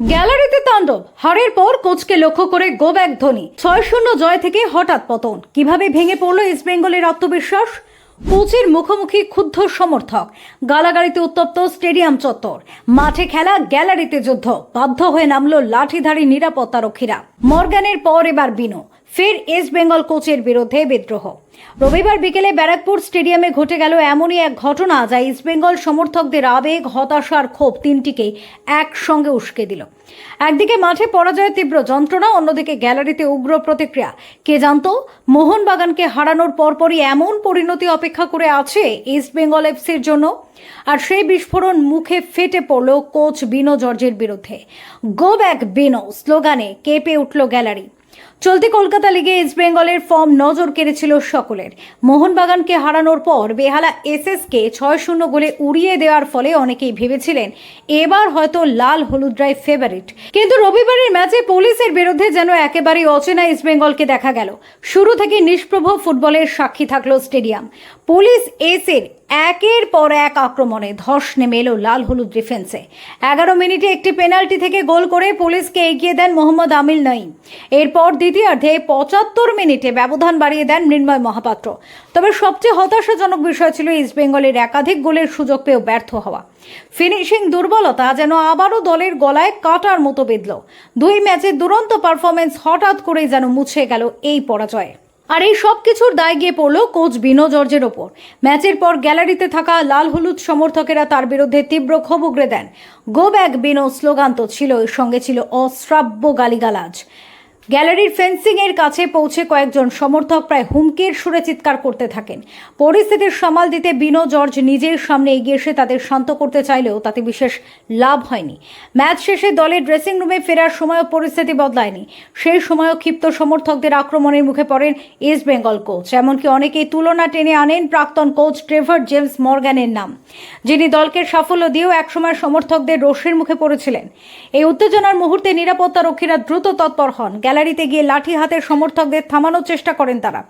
গ্যালারিতে তাণ্ডব। হারের পর কোচকে লক্ষ্য করে গো ব্যাক ধোনি। ছয় শূন্য জয় থেকে হঠাৎ পতন। কীভাবে ভেঙে পড়ল ইস্ট বেঙ্গলের আত্মবিশ্বাস? কোচের মুখোমুখি ক্ষুব্ধ সমর্থক। গালাগাড়িতে উত্তপ্ত স্টেডিয়াম চত্বর। মাঠে খেলা গ্যালারিতে যুদ্ধ। বাধ্য হয়ে নামল লাঠিধারী নিরাপত্তারক্ষীরা। মর্গানের পর এবার বিনো। ফের ইস্ট বেঙ্গল কোচের বিরুদ্ধে বিদ্রোহ। রবিবার বিকেলে ব্যারাকপুর স্টেডিয়ামে ঘটে গেল এমনই এক ঘটনা যা ইস্টবেঙ্গল সমর্থকদের আবেগ, হতাশার ক্ষোভ তিনটিকে একসঙ্গে উস্কে দিল। একদিকে মাঠে পরাজয়ের তীব্র যন্ত্রণা, অন্যদিকে গ্যালারিতে উগ্র প্রতিক্রিয়া। কে জানতো, মোহনবাগানকে হারানোর পরপরই এমন পরিণতি অপেক্ষা করে আছে ইস্টবেঙ্গল এফসির জন্য। আর সেই বিস্ফোরণ মুখে ফেটে পড়ল কোচ বিনো জর্জের বিরুদ্ধে। গো ব্যাক বিনো স্লোগানে কেঁপে উঠল গ্যালারি। চলতি কলকাতা লিগে ইস্ট বেঙ্গলের ফর্ম নজর কেড়েছিল সকলের। মোহনবাগানকে হারানোর পর বেহালা এসএসকে ছয় শূন্য গোলে উড়িয়ে দেওয়ার ফলে অনেকেই ভেবেছিলেন এবার হয়তো লাল হলুদরাই ফেভারিট কিন্তু রবিবারের ম্যাচে পুলিশের বিরুদ্ধে যেন একেবারেই অচেনা ইস্ট বেঙ্গলকে দেখা গেল। শুরু থেকে নিষ্প্রভ ফুটবলের সাক্ষী থাকল স্টেডিয়াম পুলিশ এসের একের পর এক আক্রমণে ধস নেমে এলো লাল হলুদ ডিফেন্সে এগারো মিনিটে একটি পেনাল্টি থেকে গোল করে পুলিশকে এগিয়ে দেন মোহাম্মদ আমিল নঈম। এরপর দ্বিতীয়ার্ধে পঁচাত্তর মিনিটে ব্যবধান বাড়িয়ে দেন মৃন্ময় মহাপাত্র। তবে সবচেয়ে হতাশাজনক বিষয় ছিল ইস্টবেঙ্গলের একাধিক গোলের সুযোগ পেয়েও ব্যর্থ হওয়া। ফিনিশিং দুর্বলতা যেন আবারও দলের গলায় কাটার মতো বেঁধল। দুই ম্যাচের দুরন্ত পারফরমেন্স হঠাৎ করেই যেন মুছে গেল এই পরাজয়ে। আর এই সব কিছুর দায় গিয়ে পড়ল কোচ বিনো জর্জের ওপর। ম্যাচের পর গ্যালারিতে থাকা লাল হলুদ সমর্থকেরা তার বিরুদ্ধে তীব্র ক্ষোভ উগড়ে দেন। গো ব্যাক বিনো স্লোগান তো ছিল এর সঙ্গে ছিল অশ্রাব্য গালিগালাজ। গ্যালারির ফেন্সিং এর কাছে পৌঁছে কয়েকজন সমর্থক প্রায় হুমকির সুরে চিৎকার করতে থাকেন। পরিস্থিতির সামাল দিতে বিনো জর্জ নিজের সামনে এগিয়ে এসে তাদের শান্ত করতে চাইলেও তাতে বিশেষ লাভ হয়নি। ম্যাচ শেষে দলের ড্রেসিং রুমে ফেরার সময়ও পরিস্থিতি বদলায়নি। সেই সময়ও ক্ষিপ্ত সমর্থকদের আক্রমণের মুখে পড়েন ইস্ট বেঙ্গল কোচ। এমনকি অনেকেই তুলনা টেনে আনেন প্রাক্তন কোচ ট্রেভার জেমস মর্গ্যানের নাম, যিনি দলকে সাফল্য দিয়েও একসময় সমর্থকদের রোষের মুখে পড়েছিলেন। এই উত্তেজনার মুহূর্তে নিরাপত্তা রক্ষীরা দ্রুত তৎপর হন। গ্যালারিতে গিয়ে লাঠি হাতের সমর্থকদের থামানোর চেষ্টা করেন তারা।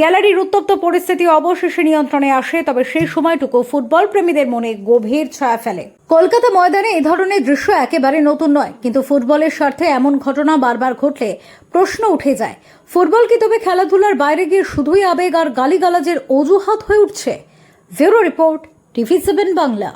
গ্যালারির উত্তপ্ত পরিস্থিতি অবশেষে নিয়ন্ত্রণে আসে, তবে সেই সময়টুকু ফুটবল প্রেমীদের মনে গভীর ছায়া ফেলে। কলকাতা ময়দানে এ ধরনের দৃশ্য একেবারে নতুন নয়, কিন্তু ফুটবলের স্বার্থে এমন ঘটনা বারবার ঘটলে প্রশ্ন উঠে যায়, ফুটবল কি তবে খেলাধুলার বাইরে গিয়ে শুধুই আবেগ আর গালিগালাজের অজুহাত হয়ে উঠছে? Bureau report, TV seven Bangla.